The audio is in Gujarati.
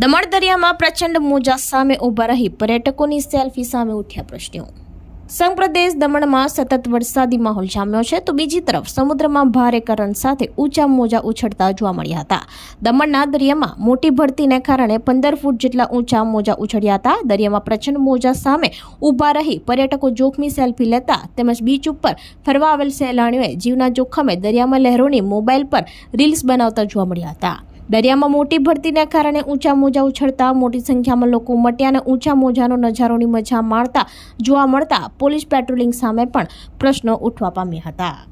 દમણ દરિયામાં પ્રચંડ મોજા સામે ઊભા રહી પર્યટકોની સેલ્ફી સામે ઉઠ્યા પ્રશ્નો. સંઘ પ્રદેશ દમણમાં સતત વરસાદી માહોલ જામ્યો છે તો બીજી તરફ સમુદ્રમાં ભારે કરંટ સાથે ઊંચા મોજા ઉછળતા જોવા મળ્યા હતા. દમણના દરિયામાં મોટી ભરતીને કારણે પંદર ફૂટ જેટલા ઊંચા મોજા ઉછળ્યા હતા. દરિયામાં પ્રચંડ મોજા સામે ઊભા રહી પર્યટકો જોખમી સેલ્ફી લેતા તેમજ બીચ ઉપર ફરવા આવેલ સહેલાણીઓએ જીવના જોખમે દરિયામાં લહેરોની મોબાઈલ પર રીલ્સ બનાવતા જોવા મળ્યા હતા. દરિયામાં મોટી ભરતીને કારણે ઊંચા મોજા ઉછળતા, મોટી સંખ્યામાં લોકો મટ્યા અને ઊંચા મોજાનો નજારોની મજા માણતા જોવા મળતા પોલીસ પેટ્રોલિંગ સામે પણ પ્રશ્નો ઉઠવા પામ્યા હતા.